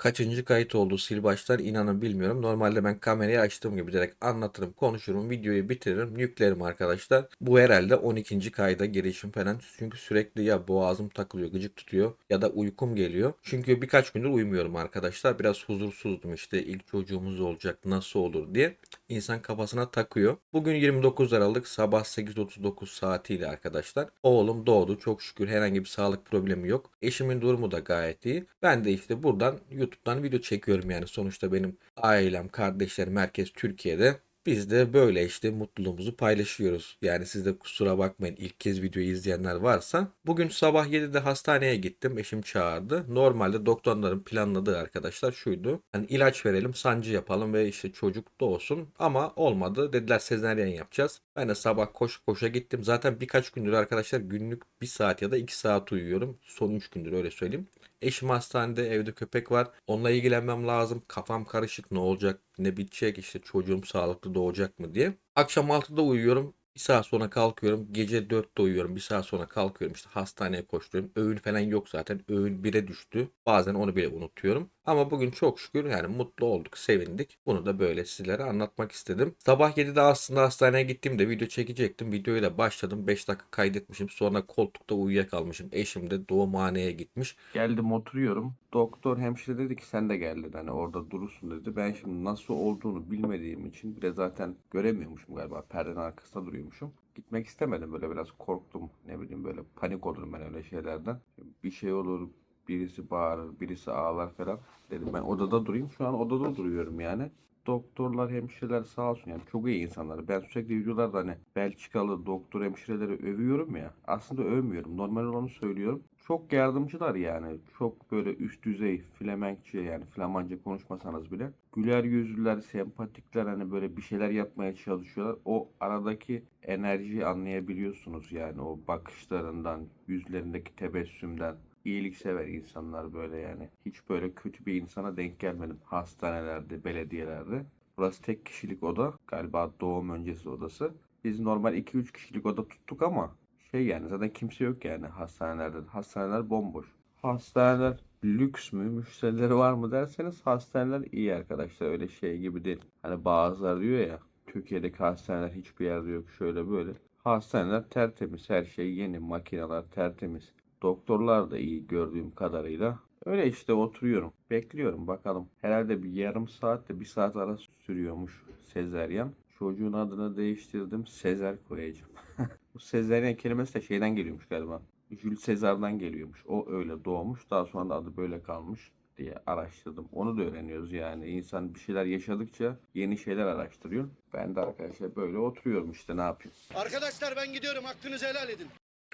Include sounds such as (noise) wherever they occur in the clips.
Kaçıncı kayıt oldu sil baştan inanın bilmiyorum. Normalde ben kamerayı açtığım gibi direkt anlatırım, konuşurum, videoyu bitiririm, yüklerim arkadaşlar. Bu herhalde 12. kayda girişim falan. Çünkü sürekli ya boğazım takılıyor, gıcık tutuyor ya da uykum geliyor. Çünkü birkaç gündür uyumuyorum arkadaşlar. Biraz huzursuzdum işte ilk çocuğumuz olacak nasıl olur diye. İnsan kafasına takıyor. Bugün 29 Aralık sabah 8.39 saatiyle arkadaşlar. Oğlum doğdu çok şükür herhangi bir sağlık problemi yok. Eşimin durumu da gayet iyi. Ben de işte buradan YouTube'dan video çekiyorum yani sonuçta benim ailem, kardeşlerim herkes Türkiye'de. Biz de böyle işte mutluluğumuzu paylaşıyoruz. Yani siz de kusura bakmayın ilk kez videoyu izleyenler varsa. Bugün sabah 7'de hastaneye gittim. Eşim çağırdı. Normalde doktorların planladığı arkadaşlar şuydu. Hani ilaç verelim, sancı yapalım ve işte çocuk doğsun. Ama olmadı. Dediler sezaryen yapacağız. Ben sabah koş koşa gittim. Zaten birkaç gündür arkadaşlar günlük 1 saat ya da 2 saat uyuyorum. Son 3 gündür öyle söyleyeyim. Eşim hastanede, evde köpek var. Onunla ilgilenmem lazım. Kafam karışık. Ne olacak, ne bitecek, işte çocuğum sağlıklı doğacak mı diye. Akşam 6'da uyuyorum. Bir saat sonra kalkıyorum. Gece 4'te uyuyorum. Bir saat sonra kalkıyorum. İşte hastaneye koşturuyorum. Öğün falan yok zaten. Öğün 1'e düştü. Bazen onu bile unutuyorum. Ama bugün çok şükür yani mutlu olduk, sevindik. Bunu da böyle sizlere anlatmak istedim. Sabah 7'de aslında hastaneye gittiğimde video çekecektim. Videoyu da başladım. 5 dakika kaydetmişim. Sonra koltukta uyuyakalmışım. Eşim de doğumhaneye gitmiş. Geldim oturuyorum. Doktor hemşire dedi ki sen de gel dedi. Hani orada durursun dedi. Ben şimdi nasıl olduğunu bilmediğim için bir de zaten göremiyormuşum galiba. Perdenin arkasında duruyormuşum. Gitmek istemedim böyle biraz korktum. Ne bileyim böyle panik olurum ben öyle şeylerden. Bir şey olur, birisi bağırır, birisi ağlar falan. Dedim ben odada durayım. Şu an odada duruyorum yani. Doktorlar, hemşireler sağ olsun yani çok iyi insanlar. Ben sürekli videolarda hani Belçikalı doktor hemşireleri övüyorum ya. Aslında övmüyorum. Normal olanı söylüyorum. Çok yardımcılar yani. Çok böyle üst düzey Flemenkçe yani Flamanca konuşmasanız bile. Güler yüzlüler, sempatikler hani böyle bir şeyler yapmaya çalışıyorlar. O aradaki enerjiyi anlayabiliyorsunuz yani o bakışlarından, yüzlerindeki tebessümden iyiliksever insanlar böyle yani. Hiç böyle kötü bir insana denk gelmedim hastanelerde, belediyelerde. Burası tek kişilik oda. Galiba doğum öncesi odası. Biz normal 2-3 kişilik oda tuttuk ama şey yani zaten kimse yok yani hastanelerde. Hastaneler bomboş. Hastaneler lüks mü? Müşterileri var mı derseniz hastaneler iyi arkadaşlar. Öyle şey gibi değil. Hani bazıları diyor ya Türkiye'deki hastaneler hiçbir yerde yok şöyle böyle. Hastaneler tertemiz. Her şey yeni. Makineler tertemiz. Doktorlar da iyi gördüğüm kadarıyla. Öyle işte oturuyorum. Bekliyorum bakalım. Herhalde bir yarım saatte bir saat ara sürüyormuş sezeryan. Çocuğun adını değiştirdim. Sezer koyacağım. (laughs) Bu sezeryan kelimesi de şeyden geliyormuş galiba. Jules Sezar'dan geliyormuş. O öyle doğmuş. Daha sonra da adı böyle kalmış diye araştırdım. Onu da öğreniyoruz yani. İnsan bir şeyler yaşadıkça yeni şeyler araştırıyor. Ben de arkadaşlar böyle oturuyorum işte ne yapayım. Arkadaşlar ben gidiyorum hakkınızı helal edin.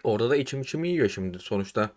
Orada da içim içimi yiyor şimdi. Sonuçta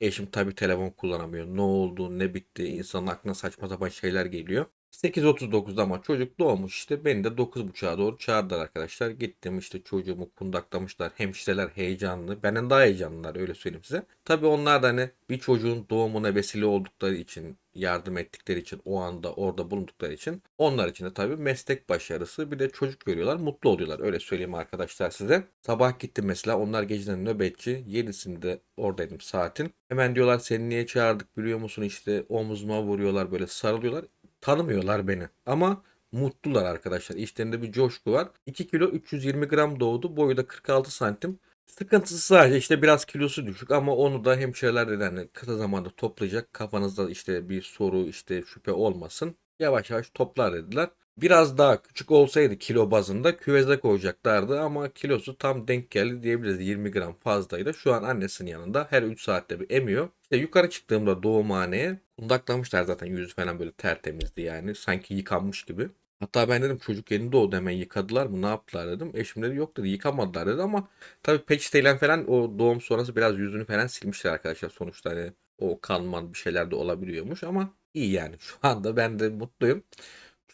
eşim tabii telefon kullanamıyor. Ne oldu, ne bitti, insanın aklına saçma sapan şeyler geliyor. 8.39'da ama çocuk doğmuş işte. Beni de 9.30'a doğru çağırdılar arkadaşlar. Gittim işte çocuğumu kundaklamışlar. Hemşireler heyecanlı. Benden daha heyecanlılar öyle söyleyeyim size. Tabii onlar da hani bir çocuğun doğumuna vesile oldukları için yardım ettikleri için o anda orada bulundukları için onlar için de tabii meslek başarısı bir de çocuk görüyorlar mutlu oluyorlar öyle söyleyeyim arkadaşlar size. Sabah gittim mesela onlar geceden nöbetçi 7'sinde oradaydım saatin. Hemen diyorlar seni niye çağırdık biliyor musun işte omzuma vuruyorlar böyle sarılıyorlar tanımıyorlar beni ama mutlular arkadaşlar. İşlerinde bir coşku var. 2 kilo 320 gram doğdu. Boyu da 46 santim. Sıkıntısı sadece işte biraz kilosu düşük ama onu da hemşireler dedi hani kısa zamanda toplayacak. Kafanızda işte bir soru işte şüphe olmasın. Yavaş yavaş toplar dediler. Biraz daha küçük olsaydı kilo bazında küveze koyacaklardı ama kilosu tam denk geldi diyebiliriz. 20 gram fazlaydı. Şu an annesinin yanında her 3 saatte bir emiyor. İşte yukarı çıktığımda doğumhaneye kundaklamışlar zaten yüzü falan böyle tertemizdi yani. Sanki yıkanmış gibi. Hatta ben dedim çocuk yeni doğdu hemen yıkadılar mı ne yaptılar dedim. Eşim dedi yok dedi yıkamadılar dedi ama tabii peçeteyle falan o doğum sonrası biraz yüzünü falan silmişler arkadaşlar. Sonuçta hani o kanman bir şeyler de olabiliyormuş ama iyi yani şu anda ben de mutluyum.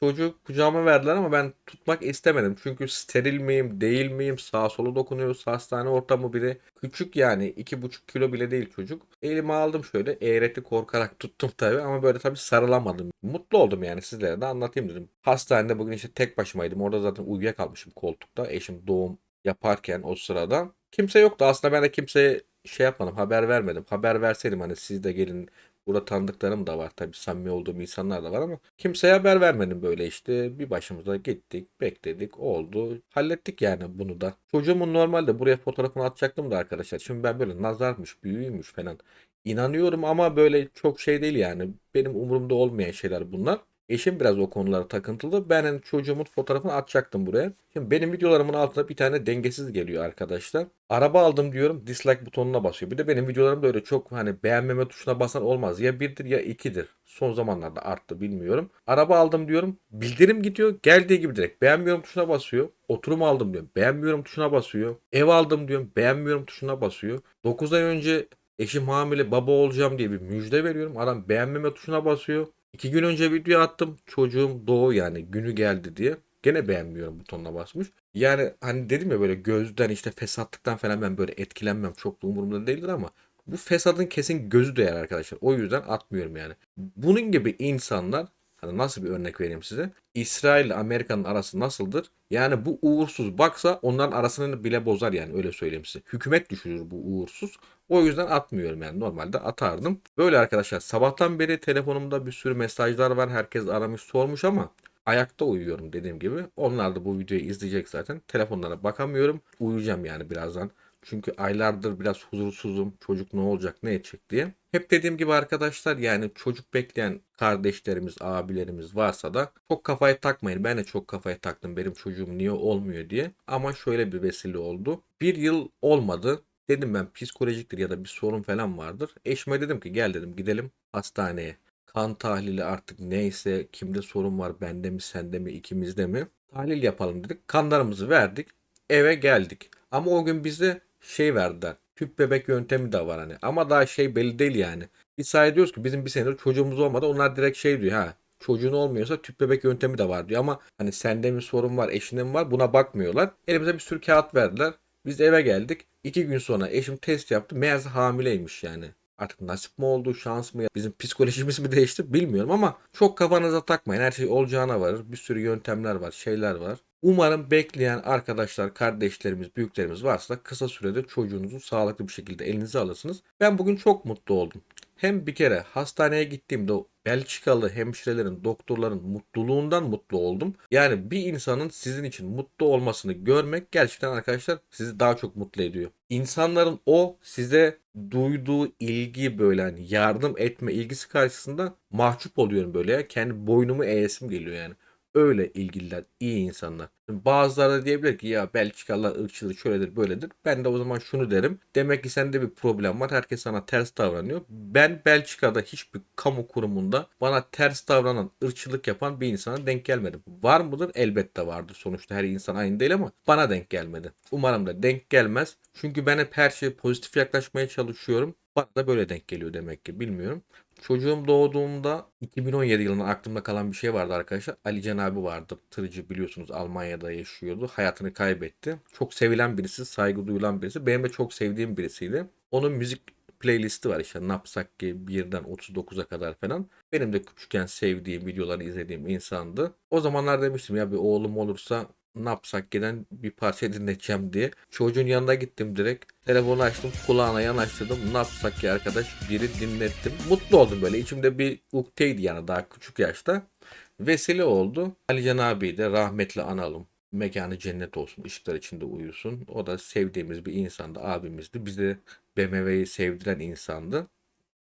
Çocuğu kucağıma verdiler ama ben tutmak istemedim. Çünkü steril miyim, değil miyim? Sağa sola dokunuyoruz. Hastane ortamı biri. Küçük yani. iki buçuk kilo bile değil çocuk. Elime aldım şöyle. Eğreti korkarak tuttum tabii ama böyle tabii sarılamadım. Mutlu oldum yani sizlere de anlatayım dedim. Hastanede bugün işte tek başımaydım. Orada zaten uyuyakalmışım koltukta. Eşim doğum yaparken o sırada. Kimse yoktu. Aslında ben de kimseye şey yapmadım. Haber vermedim. Haber verseydim hani siz de gelin Burada tanıdıklarım da var tabii samimi olduğum insanlar da var ama kimseye haber vermedim böyle işte. Bir başımıza gittik, bekledik, oldu. Hallettik yani bunu da. Çocuğumun normalde buraya fotoğrafını atacaktım da arkadaşlar. Şimdi ben böyle nazarmış, büyüymüş falan. İnanıyorum ama böyle çok şey değil yani. Benim umurumda olmayan şeyler bunlar. Eşim biraz o konulara takıntılı. Ben hani çocuğumun fotoğrafını atacaktım buraya. Şimdi benim videolarımın altına bir tane dengesiz geliyor arkadaşlar. Araba aldım diyorum dislike butonuna basıyor. Bir de benim videolarımda öyle çok hani beğenmeme tuşuna basan olmaz. Ya birdir ya ikidir. Son zamanlarda arttı bilmiyorum. Araba aldım diyorum. Bildirim gidiyor. Geldiği gibi direkt beğenmiyorum tuşuna basıyor. Oturum aldım diyorum. Beğenmiyorum tuşuna basıyor. Ev aldım diyorum. Beğenmiyorum tuşuna basıyor. 9 ay önce eşim hamile baba olacağım diye bir müjde veriyorum. Adam beğenmeme tuşuna basıyor. İki gün önce video attım. Çocuğum doğu yani günü geldi diye. Gene beğenmiyorum butonuna basmış. Yani hani dedim ya böyle gözden işte fesatlıktan falan ben böyle etkilenmem. Çok da umurumda değildir ama bu fesadın kesin gözü değer arkadaşlar. O yüzden atmıyorum yani. Bunun gibi insanlar hani nasıl bir örnek vereyim size? İsrail ile Amerika'nın arası nasıldır? Yani bu uğursuz baksa onların arasını bile bozar yani öyle söyleyeyim size. Hükümet düşürür bu uğursuz. O yüzden atmıyorum yani normalde atardım. Böyle arkadaşlar sabahtan beri telefonumda bir sürü mesajlar var. Herkes aramış sormuş ama ayakta uyuyorum dediğim gibi. Onlar da bu videoyu izleyecek zaten. Telefonlara bakamıyorum. Uyuyacağım yani birazdan. Çünkü aylardır biraz huzursuzum. Çocuk ne olacak ne edecek diye. Hep dediğim gibi arkadaşlar yani çocuk bekleyen kardeşlerimiz, abilerimiz varsa da çok kafayı takmayın. Ben de çok kafayı taktım benim çocuğum niye olmuyor diye. Ama şöyle bir vesile oldu. Bir yıl olmadı. Dedim ben psikolojiktir ya da bir sorun falan vardır. Eşime dedim ki gel dedim gidelim hastaneye. Kan tahlili artık neyse kimde sorun var bende mi sende mi ikimizde mi? Tahlil yapalım dedik. Kanlarımızı verdik. Eve geldik. Ama o gün bize şey verdiler. Tüp bebek yöntemi de var hani. Ama daha şey belli değil yani. Biz sadece ki bizim bir senedir çocuğumuz olmadı. Onlar direkt şey diyor ha çocuğun olmuyorsa tüp bebek yöntemi de var diyor. Ama hani sende mi sorun var eşinde mi var buna bakmıyorlar. Elimize bir sürü kağıt verdiler. Biz eve geldik. İki gün sonra eşim test yaptı. Meğerse hamileymiş yani. Artık nasip mi oldu, şans mı, bizim psikolojimiz mi (laughs) değişti bilmiyorum ama çok kafanıza takmayın. Her şey olacağına varır. Bir sürü yöntemler var, şeyler var. Umarım bekleyen arkadaşlar, kardeşlerimiz, büyüklerimiz varsa kısa sürede çocuğunuzu sağlıklı bir şekilde elinize alırsınız. Ben bugün çok mutlu oldum. Hem bir kere hastaneye gittiğimde Belçikalı hemşirelerin, doktorların mutluluğundan mutlu oldum. Yani bir insanın sizin için mutlu olmasını görmek gerçekten arkadaşlar sizi daha çok mutlu ediyor. İnsanların o size duyduğu ilgi böyle hani yardım etme ilgisi karşısında mahcup oluyorum böyle ya. Kendi boynumu eğesim geliyor yani. Öyle ilgililer, iyi insanlar. Bazıları da diyebilir ki ya Belçikalılar ırkçıdır, şöyledir, böyledir. Ben de o zaman şunu derim. Demek ki sende bir problem var. Herkes sana ters davranıyor. Ben Belçika'da hiçbir kamu kurumunda bana ters davranan, ırkçılık yapan bir insana denk gelmedim. Var mıdır? Elbette vardır. Sonuçta her insan aynı değil ama bana denk gelmedi. Umarım da denk gelmez. Çünkü ben hep her şeye pozitif yaklaşmaya çalışıyorum. Bana da böyle denk geliyor demek ki bilmiyorum. Çocuğum doğduğunda 2017 yılında aklımda kalan bir şey vardı arkadaşlar. Ali Can abi vardı. Tırcı biliyorsunuz Almanya'da yaşıyordu. Hayatını kaybetti. Çok sevilen birisi, saygı duyulan birisi. Benim de çok sevdiğim birisiydi. Onun müzik playlisti var işte Napsak gibi 1'den 39'a kadar falan. Benim de küçükken sevdiğim, videolarını izlediğim insandı. O zamanlar demiştim ya bir oğlum olursa Napsakke'den bir parça dinleteceğim diye. Çocuğun yanına gittim direkt. Telefonu açtım kulağına yanaştırdım. Napsakke arkadaş biri dinlettim. Mutlu oldum böyle. İçimde bir ukteydi yani daha küçük yaşta. Vesile oldu. Alican abi de rahmetli analım. Mekanı cennet olsun. ışıklar içinde uyusun. O da sevdiğimiz bir insandı. Abimizdi. Bize BMW'yi sevdiren insandı.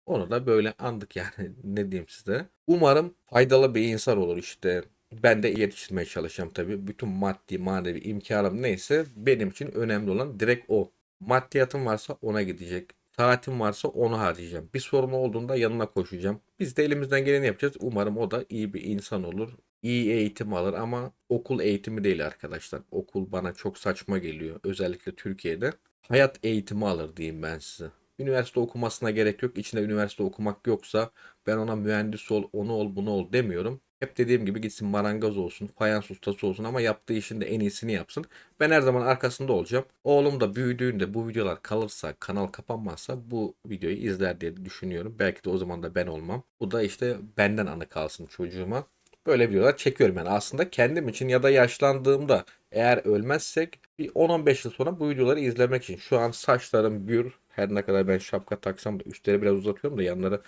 Onu da böyle andık yani (laughs) ne diyeyim size. Umarım faydalı bir insan olur işte. Ben de yetiştirmeye çalışacağım tabii. Bütün maddi manevi imkanım neyse benim için önemli olan direkt o. Maddiyatım varsa ona gidecek. Saatim varsa onu harcayacağım. Bir sorun olduğunda yanına koşacağım. Biz de elimizden geleni yapacağız. Umarım o da iyi bir insan olur. İyi eğitim alır ama okul eğitimi değil arkadaşlar. Okul bana çok saçma geliyor. Özellikle Türkiye'de. Hayat eğitimi alır diyeyim ben size. Üniversite okumasına gerek yok. İçinde üniversite okumak yoksa ben ona mühendis ol, onu ol, bunu ol demiyorum. Hep dediğim gibi gitsin marangoz olsun, fayans ustası olsun ama yaptığı işin de en iyisini yapsın. Ben her zaman arkasında olacağım. Oğlum da büyüdüğünde bu videolar kalırsa, kanal kapanmazsa bu videoyu izler diye düşünüyorum. Belki de o zaman da ben olmam. Bu da işte benden anı kalsın çocuğuma. Böyle videolar çekiyorum yani aslında kendim için ya da yaşlandığımda eğer ölmezsek bir 10-15 yıl sonra bu videoları izlemek için. Şu an saçlarım gür. Her ne kadar ben şapka taksam da üstleri biraz uzatıyorum da yanları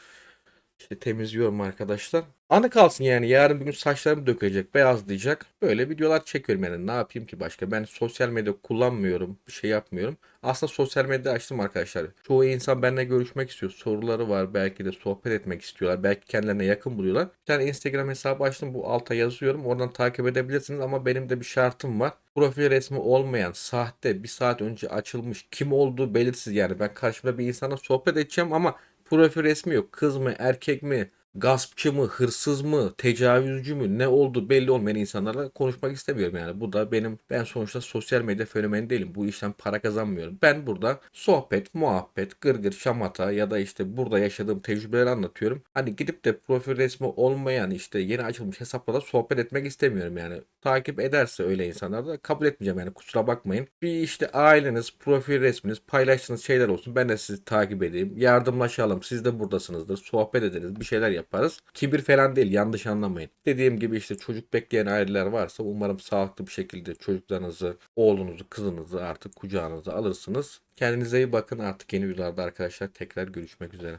İşte temizliyorum arkadaşlar. Anı kalsın yani yarın bir gün saçlarım dökecek, beyazlayacak. Böyle videolar çekiyorum yani ne yapayım ki başka. Ben sosyal medya kullanmıyorum, bir şey yapmıyorum. Aslında sosyal medya açtım arkadaşlar. Çoğu insan benimle görüşmek istiyor. Soruları var, belki de sohbet etmek istiyorlar. Belki kendilerine yakın buluyorlar. Bir tane Instagram hesabı açtım. Bu alta yazıyorum. Oradan takip edebilirsiniz ama benim de bir şartım var. Profil resmi olmayan, sahte, bir saat önce açılmış, kim olduğu belirsiz yani. Ben karşımda bir insana sohbet edeceğim ama profil resmi yok. Kız mı, erkek mi, gaspçı mı, hırsız mı, tecavüzcü mü ne oldu belli olmayan insanlarla konuşmak istemiyorum yani. Bu da benim ben sonuçta sosyal medya fenomeni değilim. Bu işten para kazanmıyorum. Ben burada sohbet, muhabbet, gırgır, şamata ya da işte burada yaşadığım tecrübeleri anlatıyorum. Hani gidip de profil resmi olmayan işte yeni açılmış hesapla da sohbet etmek istemiyorum yani. Takip ederse öyle insanlar da kabul etmeyeceğim yani kusura bakmayın. Bir işte aileniz, profil resminiz, paylaştığınız şeyler olsun. Ben de sizi takip edeyim. Yardımlaşalım. Siz de buradasınızdır. Sohbet ederiz. Bir şeyler yaparız. Kibir falan değil. Yanlış anlamayın. Dediğim gibi işte çocuk bekleyen aileler varsa umarım sağlıklı bir şekilde çocuklarınızı, oğlunuzu, kızınızı artık kucağınıza alırsınız. Kendinize iyi bakın. Artık yeni videolarda arkadaşlar tekrar görüşmek üzere.